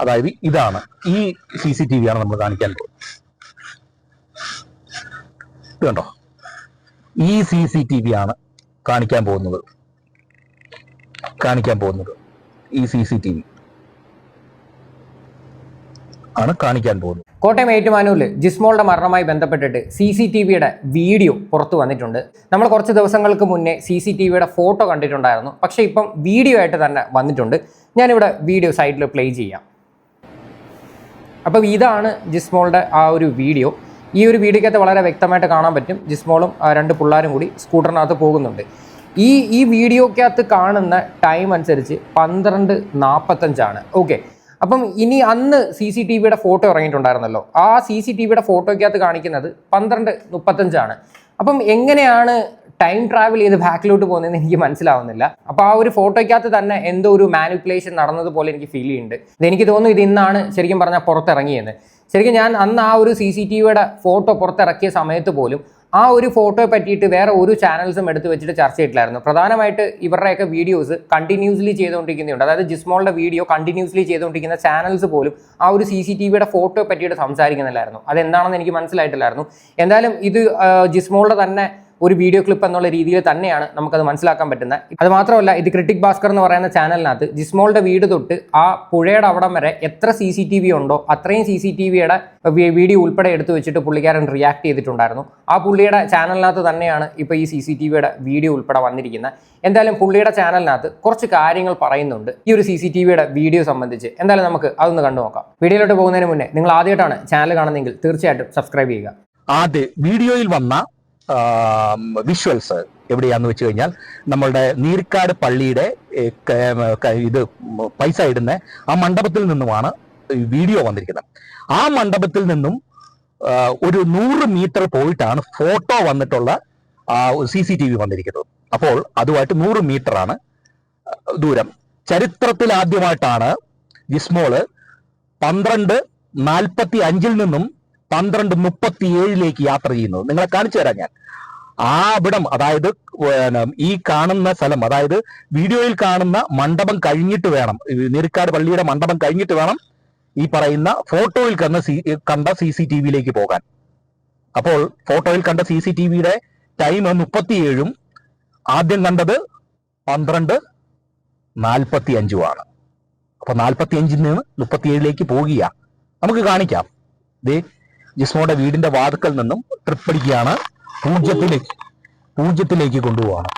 അതായത് ഇതാണ്. ഈ സി സി ടി വി ആണ് നമ്മൾ കാണിക്കാൻ പോകുന്നത്. ഇത് കണ്ടോ? ഈ സി സി ടി വി ആണ് കാണിക്കാൻ പോകുന്നത്. കാണിക്കാൻ പോകുന്നത്. ഈ സി സി ടി വി ആണ് കാണിക്കാൻ പോകുന്നത്. കോട്ടയം ഏറ്റുമാനൂരിൽ ജിസ്മോളുടെ മരണവുമായി ബന്ധപ്പെട്ടിട്ട് സി സി ടി വിയുടെ വീഡിയോ പുറത്തു വന്നിട്ടുണ്ട്. നമ്മൾ കുറച്ച് ദിവസങ്ങൾക്ക് മുന്നേ സി സി ടി വിയുടെ ഫോട്ടോ കണ്ടിട്ടുണ്ടായിരുന്നു. പക്ഷേ ഇപ്പം വീഡിയോ ആയിട്ട് തന്നെ വന്നിട്ടുണ്ട്. ഞാനിവിടെ വീഡിയോ സൈഡിൽ പ്ലേ ചെയ്യാം. അപ്പം ഇതാണ് ജിസ്മോളുടെ ആ ഒരു വീഡിയോ. ഈ ഒരു വീഡിയോക്കകത്ത് വളരെ വ്യക്തമായിട്ട് കാണാൻ പറ്റും. ജിസ്മോളും രണ്ട് പിള്ളേരും കൂടി സ്കൂട്ടറിനകത്ത് പോകുന്നുണ്ട്. ഈ ഈ വീഡിയോക്കകത്ത് കാണുന്ന ടൈം അനുസരിച്ച് പന്ത്രണ്ട് നാൽപ്പത്തഞ്ചാണ് ഓക്കെ. അപ്പം ഇനി അന്ന് സി സി ടി വിയുടെ ഫോട്ടോ ഇറങ്ങിയിട്ടുണ്ടായിരുന്നല്ലോ. ആ സി സി ടി വിയുടെ ഫോട്ടോയ്ക്കകത്ത് കാണിക്കുന്നത് പന്ത്രണ്ട് മുപ്പത്തഞ്ചാണ്. അപ്പം എങ്ങനെയാണ് ടൈം ട്രാവൽ ചെയ്ത് ബാക്കിലോട്ട് പോകുന്നതെന്ന് എനിക്ക് മനസ്സിലാവുന്നില്ല. അപ്പോൾ ആ ഒരു ഫോട്ടോയ്ക്കകത്ത് തന്നെ എന്തോ ഒരു മാനിപ്പുലേഷൻ നടന്നതുപോലെ എനിക്ക് ഫീൽ ചെയ്യുന്നുണ്ട്. എനിക്ക് തോന്നുന്നു ഇത് ഇന്നാണ് ശരിക്കും പറഞ്ഞാൽ പുറത്തിറങ്ങിയെന്ന്. ശരിക്കും ഞാൻ അന്ന് ആ ഒരു സി സി ടി വിയുടെ ഫോട്ടോ പുറത്തിറക്കിയ സമയത്ത് പോലും ആ ഒരു ഫോട്ടോയെ പറ്റിയിട്ട് വേറെ ഒരു ചാനൽസും എടുത്ത് വെച്ചിട്ട് ചർച്ച ചെയ്തിട്ടില്ലായിരുന്നു. പ്രധാനമായിട്ട് ഇവരുടെയൊക്കെ വീഡിയോസ് കണ്ടിന്യൂസ്ലി ചെയ്തുകൊണ്ടിരിക്കുന്നുണ്ട്. അതായത് ജിസ്മോളുടെ വീഡിയോ കണ്ടിന്യൂസ്ലി ചെയ്തുകൊണ്ടിരിക്കുന്ന ചാനൽസ് പോലും ആ ഒരു സി സി ടി വിയുടെ ഫോട്ടോയെ പറ്റിയിട്ട് സംസാരിക്കുന്നില്ലായിരുന്നു. അതെന്താണെന്ന് എനിക്ക് മനസ്സിലായിട്ടില്ലായിരുന്നു. എന്തായാലും ഇത് ജിസ്മോളുടെ തന്നെ ഒരു വീഡിയോ ക്ലിപ്പ് എന്നുള്ള രീതിയിൽ തന്നെയാണ് നമുക്കത് മനസ്സിലാക്കാൻ പറ്റുന്നത്. അത് മാത്രമല്ല ഇത് ക്രിട്ടിക് ഭാസ്കർ എന്ന് പറയുന്ന ചാനലിനകത്ത് ജിസ്മോളുടെ വീട് തൊട്ട് ആ പുഴയുടെ അവിടം വരെ എത്ര സി സി ടി വി ഉണ്ടോ അത്രയും സി സി ടി വിയുടെ വീഡിയോ ഉൾപ്പെടെ എടുത്തു വെച്ചിട്ട് പുള്ളിക്കാരൻ റിയാക്ട് ചെയ്തിട്ടുണ്ടായിരുന്നു. ആ പുള്ളിയുടെ ചാനലിനകത്ത് തന്നെയാണ് ഇപ്പോൾ ഈ സി സി ടി വിയുടെ വീഡിയോ ഉൾപ്പെടെ വന്നിരിക്കുന്നത്. എന്തായാലും പുള്ളിയുടെ ചാനലിനകത്ത് കുറച്ച് കാര്യങ്ങൾ പറയുന്നുണ്ട് ഈ ഒരു സി സി ടി വിയുടെ വീഡിയോ സംബന്ധിച്ച്. എന്തായാലും നമുക്ക് അതൊന്ന് കണ്ടു നോക്കാം. വീഡിയോയിലോട്ട് പോകുന്നതിന് മുന്നേ നിങ്ങൾ ആദ്യമായിട്ടാണ് ചാനൽ കാണുന്നതെങ്കിൽ തീർച്ചയായിട്ടും സബ്സ്ക്രൈബ് ചെയ്യുക. ആദ്യ വീഡിയോയിൽ വന്ന വിഷ്വൽസ് എവിടെയാന്ന് വെച്ച് കഴിഞ്ഞാൽ നമ്മളുടെ നീർക്കാട് പള്ളിയുടെ ഇത് പൈസ ഇടുന്ന ആ മണ്ഡപത്തിൽ നിന്നുമാണ് വീഡിയോ വന്നിരിക്കുന്നത്. ആ മണ്ഡപത്തിൽ നിന്നും ഒരു നൂറ് മീറ്റർ പോയിട്ടാണ് ഫോട്ടോ വന്നിട്ടുള്ള സി സി ടി വി വന്നിരിക്കുന്നത്. അപ്പോൾ അതുമായിട്ട് നൂറ് മീറ്റർ ആണ് ദൂരം. ചരിത്രത്തിൽ ആദ്യമായിട്ടാണ് ജിസ്മോൾ പന്ത്രണ്ട് നാൽപ്പത്തി അഞ്ചിൽ നിന്നും പന്ത്രണ്ട് മുപ്പത്തി ഏഴിലേക്ക് യാത്ര ചെയ്യുന്നത്. നിങ്ങളെ കാണിച്ചു തരാം ഞാൻ. ആ അവിടം അതായത് ഈ കാണുന്ന സ്ഥലം അതായത് വീഡിയോയിൽ കാണുന്ന മണ്ഡപം കഴിഞ്ഞിട്ട് വേണം. നീർക്കാട് പള്ളിയുടെ മണ്ഡപം കഴിഞ്ഞിട്ട് വേണം ഈ പറയുന്ന ഫോട്ടോയിൽ കണ്ട സി കണ്ട സി സി ടി വിയിലേക്ക് പോകാൻ. അപ്പോൾ ഫോട്ടോയിൽ കണ്ട സി സി ടി വിയുടെ ടൈം മുപ്പത്തിയേഴും ആദ്യം കണ്ടത് പന്ത്രണ്ട് നാൽപ്പത്തി അഞ്ചുമാണ് അപ്പൊ നാൽപ്പത്തി അഞ്ചിൽ നിന്ന് മുപ്പത്തിയേഴിലേക്ക് പോകുക. നമുക്ക് കാണിക്കാം. ദേ ജിസ്മോയുടെ വീടിന്റെ വാതുക്കൽ നിന്നും ട്രിപ്പടിക്കുകയാണ് പൂജ്യത്തിലേക്ക് പൂജ്യത്തിലേക്ക് കൊണ്ടുപോവാണ്.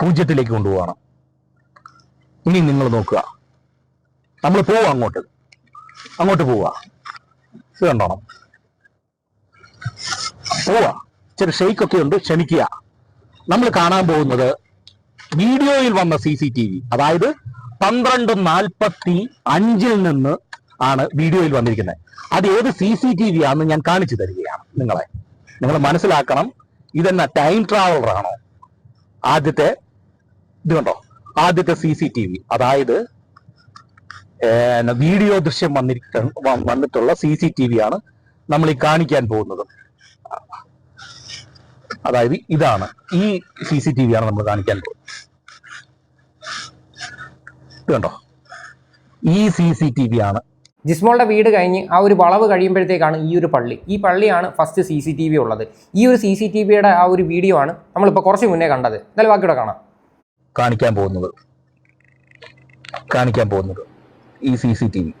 പൂജ്യത്തിലേക്ക് കൊണ്ടുപോവാണ്. ഇനി നിങ്ങൾ നോക്കുക. നമ്മൾ പോവാ അങ്ങോട്ട്. അങ്ങോട്ട് പോവാ. ഇത് കണ്ടോണം. പോവാ. ചെറിയ ഷെയ്ക്കൊക്കെ ഉണ്ട്. ക്ഷമിക്കുക. നമ്മൾ കാണാൻ പോകുന്നത് വീഡിയോയിൽ വന്ന സി സി ടി വി അതായത് പന്ത്രണ്ട് നാൽപ്പത്തി അഞ്ചിൽ നിന്ന് ആണ് വീഡിയോയിൽ വന്നിരിക്കുന്നത്. അത് ഏത് സി സി ടി വി ആണെന്ന് ഞാൻ കാണിച്ചു തരികയാണ് നിങ്ങളെ. നിങ്ങൾ മനസ്സിലാക്കണം ഇതെന്ന ടൈം ട്രാവലറാണോ ആദ്യത്തെ ഇത് കണ്ടോ? ആദ്യത്തെ സി സി ടി വി അതായത് വീഡിയോ ദൃശ്യം വന്നിരിക്ക വന്നിട്ടുള്ള സി സി ടി വി ആണ് നമ്മൾ ഈ കാണിക്കാൻ പോകുന്നത്. അതായത് ഇതാണ് ഈ സി സി ടി വി ആണ് നമ്മൾ കാണിക്കാൻ പോകുന്നത്. ഇത് കണ്ടോ? ഈ സി സി ടി വി ആണ്. ജിസ്മോളുടെ വീട് കഴിഞ്ഞ് ആ ഒരു വളവ് കഴിയുമ്പോഴത്തേക്കാണ് ഈ ഒരു പള്ളി. ഈ പള്ളിയാണ് first C C T V ഉള്ളത്. ഈ ഒരു സി സി ടി വിയുടെ ആ ഒരു വീഡിയോ ആണ് നമ്മളിപ്പോൾ കുറച്ച് മുന്നേ കണ്ടത്. എന്തായാലും ബാക്കിയുടെ കാണാം. കാണിക്കാൻ പോകുന്നത്. കാണിക്കാൻ പോകുന്നത് ഈ സി സി ടി വി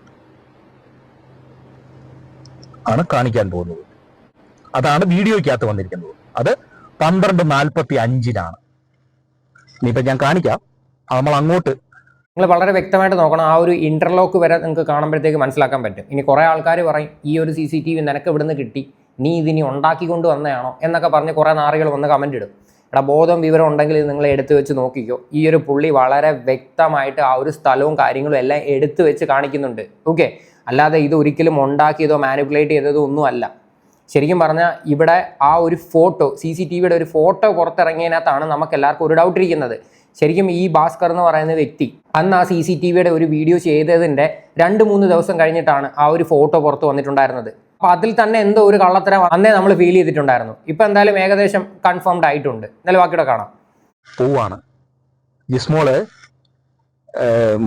ആണ് കാണിക്കാൻ പോകുന്നത്. അതാണ് വീഡിയോയ്ക്കകത്ത് വന്നിരിക്കുന്നത്. അത് പന്ത്രണ്ട് നാൽപ്പത്തി അഞ്ചിനാണ്. ഇനിയിപ്പോൾ ഞാൻ കാണിക്കാം. നമ്മൾ അങ്ങോട്ട് നിങ്ങൾ വളരെ വ്യക്തമായിട്ട് നോക്കണം. ആ ഒരു ഇന്റർലോക്ക് വരെ നിങ്ങൾക്ക് കാണുമ്പോഴത്തേക്ക് മനസ്സിലാക്കാൻ പറ്റും. ഇനി കുറേ ആൾക്കാർ പറയും ഈ ഒരു സി സി ടി വി നിനക്ക് ഇവിടുന്ന് കിട്ടി. നീ ഇതിനി ഉണ്ടാക്കിക്കൊണ്ട് വന്നതാണോ? എന്നൊക്കെ പറഞ്ഞ് കുറേ നാറികൾ വന്ന് കമന്റ് ഇടും. എടാ ബോധം വിവരം ഉണ്ടെങ്കിൽ നിങ്ങൾ എടുത്തു വെച്ച് നോക്കിക്കോ. ഈ ഒരു പുള്ളി വളരെ വ്യക്തമായിട്ട് ആ ഒരു സ്ഥലവും കാര്യങ്ങളും എല്ലാം എടുത്തു വെച്ച് കാണിക്കുന്നുണ്ട്. ഓക്കെ അല്ലാതെ ഇത് ഒരിക്കലും ഉണ്ടാക്കിയതോ മാനിപ്പുലേറ്റ് ചെയ്തതോ ഒന്നും അല്ല. ശരിക്കും പറഞ്ഞാൽ ഇവിടെ ആ ഒരു ഫോട്ടോ സി സി ടി വിയുടെ ഒരു ഫോട്ടോ പുറത്തിറങ്ങിയതിനകത്താണ് നമുക്ക് എല്ലാവർക്കും ഒരു ഡൗട്ട് ഇരിക്കുന്നത്. ശരിക്കും ഈ ഭാസ്കർ എന്ന് പറയുന്ന വ്യക്തി അന്ന് ആ സി സി ടി വിയുടെ ഒരു വീഡിയോ ചെയ്തതിന്റെ രണ്ട് മൂന്ന് ദിവസം കഴിഞ്ഞിട്ടാണ് ആ ഒരു ഫോട്ടോ പുറത്ത് വന്നിട്ടുണ്ടായിരുന്നത്. അപ്പോൾ അതിൽ തന്നെ എന്തോ ഒരു കള്ളത്തരം അന്നേ നമ്മൾ ഫീൽ ചെയ്തിട്ടുണ്ടായിരുന്നു. ഇപ്പം എന്തായാലും ഏകദേശം കൺഫേംഡ് ആയിട്ടുണ്ട്. എന്നാലും ബാക്കിയുടെ കാണാം. പോവാണ്. ജിസ്മോൾ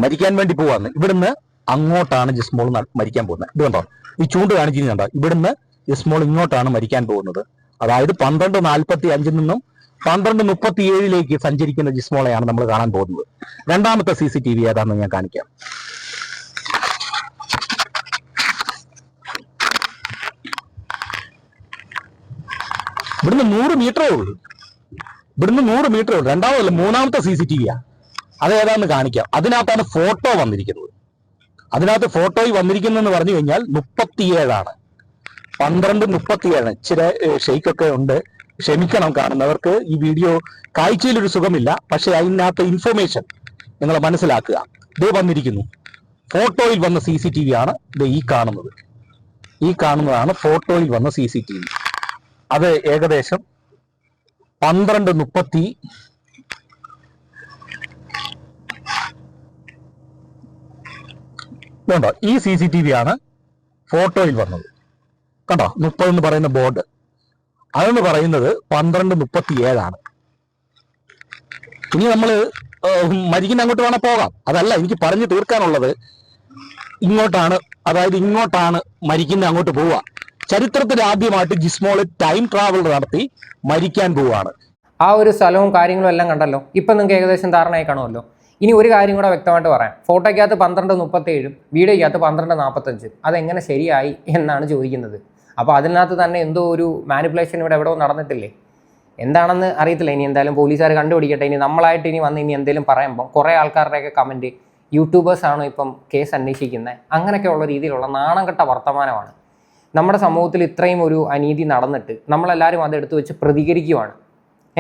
മരിക്കാൻ വേണ്ടി പോവാന്ന്. ഇവിടുന്ന് അങ്ങോട്ടാണ് ജിസ്മോൾ മരിക്കാൻ പോകുന്നത്. ഇത് കണ്ടോ? ഈ ചൂണ്ട് കാണിച്ചിരുന്നുണ്ടോ ഇവിടുന്ന് ജിസ്മോൾ ഇങ്ങോട്ടാണ് മരിക്കാൻ പോകുന്നത്. അതായത് പന്ത്രണ്ട് നാൽപ്പത്തി അഞ്ചിൽ നിന്നും പന്ത്രണ്ട് മുപ്പത്തി ഏഴിലേക്ക് സഞ്ചരിക്കുന്ന ജിസ്മോളയാണ് നമ്മൾ കാണാൻ പോകുന്നത്. രണ്ടാമത്തെ സി സി ടി വി ഏതാണെന്ന് ഞാൻ കാണിക്കാം. ഇവിടുന്ന് നൂറ് മീറ്ററേ ഉള്ളൂ. ഇവിടുന്ന് നൂറ് മീറ്റർ ഉള്ളൂ. രണ്ടാമതല്ല മൂന്നാമത്തെ സി സി ടി വിയാണ് അത് ഏതാണെന്ന് കാണിക്കാം. അതിനകത്താണ് ഫോട്ടോ വന്നിരിക്കുന്നത്. അതിനകത്ത് ഫോട്ടോയിൽ വന്നിരിക്കുന്നതെന്ന് പറഞ്ഞു കഴിഞ്ഞാൽ മുപ്പത്തിയേഴാണ്. പന്ത്രണ്ട് മുപ്പത്തിയേഴാണ്. ഇച്ചിരി ഷെയ്ക്കൊക്കെ ഉണ്ട്. ക്ഷമിക്കണം കാണുന്നവർക്ക് ഈ വീഡിയോ കാഴ്ചയിൽ ഒരു സുഖമില്ല. പക്ഷെ അതിനകത്ത് ഇൻഫർമേഷൻ നിങ്ങൾ മനസ്സിലാക്കുക. ഇത് വന്നിരിക്കുന്നു. ഫോട്ടോയിൽ വന്ന സി സി ടി വി ആണ് ഇത് ഈ കാണുന്നത്. ഈ കാണുന്നതാണ് ഫോട്ടോയിൽ വന്ന സി സി ടി വി അത് ഏകദേശം പന്ത്രണ്ട് മുപ്പത്തി വേണ്ടോ ഈ സി സി ടി വി ആണ് ഫോട്ടോയിൽ വന്നത്. കണ്ടോ? മുപ്പതെന്ന് പറയുന്ന ബോർഡ്. അതെന്ന് പറയുന്നത് പന്ത്രണ്ട് മുപ്പത്തി ഏഴാണ് ഇനി നമ്മൾ മരിക്കുന്ന അങ്ങോട്ട് വേണം പോകാം. അതല്ല എനിക്ക് പറഞ്ഞു തീർക്കാനുള്ളത് ഇങ്ങോട്ടാണ് അതായത് ഇങ്ങോട്ടാണ് മരിക്കുന്ന അങ്ങോട്ട് പോവുക. ചരിത്രത്തിൽ ആദ്യമായിട്ട് ജിസ്മോൾ ടൈം ട്രാവൽ നടത്തി മരിക്കാൻ പോവുകയാണ്. ആ ഒരു സ്ഥലവും കാര്യങ്ങളും എല്ലാം കണ്ടല്ലോ. ഇപ്പം നിങ്ങൾക്ക് ഏകദേശം ധാരണയായി കാണുമല്ലോ. ഇനി ഒരു കാര്യം കൂടെ വ്യക്തമായിട്ട് പറയാം. ഫോട്ടോയ്ക്കകത്ത് പന്ത്രണ്ട് മുപ്പത്തേഴും വീഡിയോയ്ക്കകത്ത് പന്ത്രണ്ട് നാൽപ്പത്തഞ്ചും അതെങ്ങനെ ശരിയായി എന്നാണ് ചോദിക്കുന്നത്. അപ്പോൾ അതിനകത്ത് തന്നെ എന്തോ ഒരു മാനിപ്പുലേഷൻ ഇവിടെ എവിടെയോ നടന്നിട്ടില്ലേ? എന്താണെന്ന് അറിയത്തില്ല. ഇനി എന്തായാലും പോലീസുകാർ കണ്ടുപിടിക്കട്ടെ. ഇനി നമ്മളായിട്ട് ഇനി വന്ന് ഇനി എന്തെങ്കിലും പറയുമ്പോൾ കുറേ ആൾക്കാരുടെയൊക്കെ കമന്റ് യൂട്യൂബേഴ്സാണോ ഇപ്പം കേസ് അന്വേഷിക്കുന്നത് അങ്ങനെയൊക്കെയുള്ള രീതിയിലുള്ള നാണം കെട്ട വർത്തമാനമാണ്. നമ്മുടെ സമൂഹത്തിൽ ഇത്രയും ഒരു അനീതി നടന്നിട്ട് നമ്മളെല്ലാവരും അതെടുത്ത് വെച്ച് പ്രതികരിക്കുവാണ്.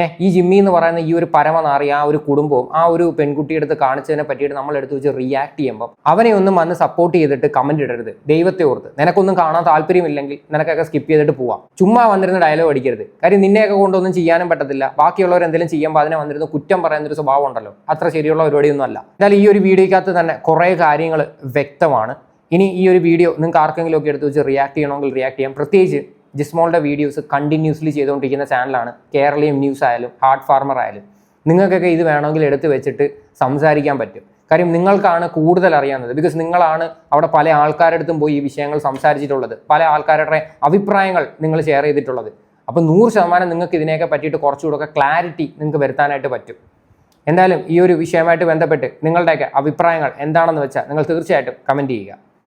ഏഹ് ഈ ജിമ്മി എന്ന് പറയുന്ന ഈ ഒരു പരമനാറി ആ ഒരു കുടുംബവും ആ ഒരു പെൺകുട്ടിയുടെ കാണിച്ചതിനെ പറ്റിയിട്ട് നമ്മൾ എടുത്ത് വെച്ച് റിയാക്ട് ചെയ്യുമ്പോൾ അവനെ ഒന്നും വന്ന് സപ്പോർട്ട് ചെയ്തിട്ട് കമന്റ് ഇടരുത്. ദൈവത്തെ ഓർത്ത്. നിനക്കൊന്നും കാണാൻ താല്പര്യമില്ലെങ്കിൽ നിനക്കൊക്കെ സ്കിപ്പ് ചെയ്തിട്ട് പോവാം. ചുമ്മാ വന്നിരുന്ന ഡയലോഗ് അടിക്കരുത്. കാര്യം നിന്നെയൊക്കെ കൊണ്ടൊന്നും ചെയ്യാനും പറ്റത്തില്ല. ബാക്കിയുള്ളവർ എന്തെങ്കിലും ചെയ്യുമ്പോൾ അതിനെ വന്നിരുന്ന കുറ്റം പറയുന്ന ഒരു സ്വഭാവം ഉണ്ടല്ലോ. അത്ര ശരിയുള്ള പരിപാടിയൊന്നും അല്ല. എന്നാൽ ഈ ഒരു വീഡിയോയ്ക്കകത്ത് തന്നെ കുറേ കാര്യങ്ങൾ വ്യക്തമാണ്. ഇനി ഈ ഒരു വീഡിയോ നിങ്ങൾക്ക് ആർക്കെങ്കിലും ഒക്കെ എടുത്ത് വെച്ച് റിയാക്ട് ചെയ്യണമെങ്കിൽ റിയാക്ട് ചെയ്യാം. പ്രത്യേകിച്ച് ജിസ്മോളുടെ വീഡിയോസ് കണ്ടിന്യൂസ്ലി ചെയ്തുകൊണ്ടിരിക്കുന്ന ചാനലാണ് കേരളീയം ന്യൂസ് ആയാലും ഹാർട്ട് ഫാർമർ ആയാലും. നിങ്ങൾക്കൊക്കെ ഇത് വേണമെങ്കിൽ എടുത്തു വെച്ചിട്ട് സംസാരിക്കാൻ പറ്റും. കാര്യം നിങ്ങൾക്കാണ് കൂടുതൽ അറിയാവുന്നത്. ബിക്കോസ് നിങ്ങളാണ് അവിടെ പല ആൾക്കാരുടെ അടുത്തും പോയി ഈ വിഷയങ്ങൾ സംസാരിച്ചിട്ടുള്ളത്. പല ആൾക്കാരുടെ അഭിപ്രായങ്ങൾ നിങ്ങൾ ഷെയർ ചെയ്തിട്ടുള്ളത്. അപ്പോൾ നൂറ് ശതമാനം നിങ്ങൾക്ക് ഇതിനെയൊക്കെ പറ്റിയിട്ട് കുറച്ചുകൂടെ ക്ലാരിറ്റി നിങ്ങൾക്ക് വരുത്താനായിട്ട് പറ്റും. എന്തായാലും ഈ ഒരു വിഷയമായിട്ട് ബന്ധപ്പെട്ട് നിങ്ങളുടെയൊക്കെ അഭിപ്രായങ്ങൾ എന്താണെന്ന് വെച്ചാൽ നിങ്ങൾ തീർച്ചയായിട്ടും കമന്റ് ചെയ്യുക.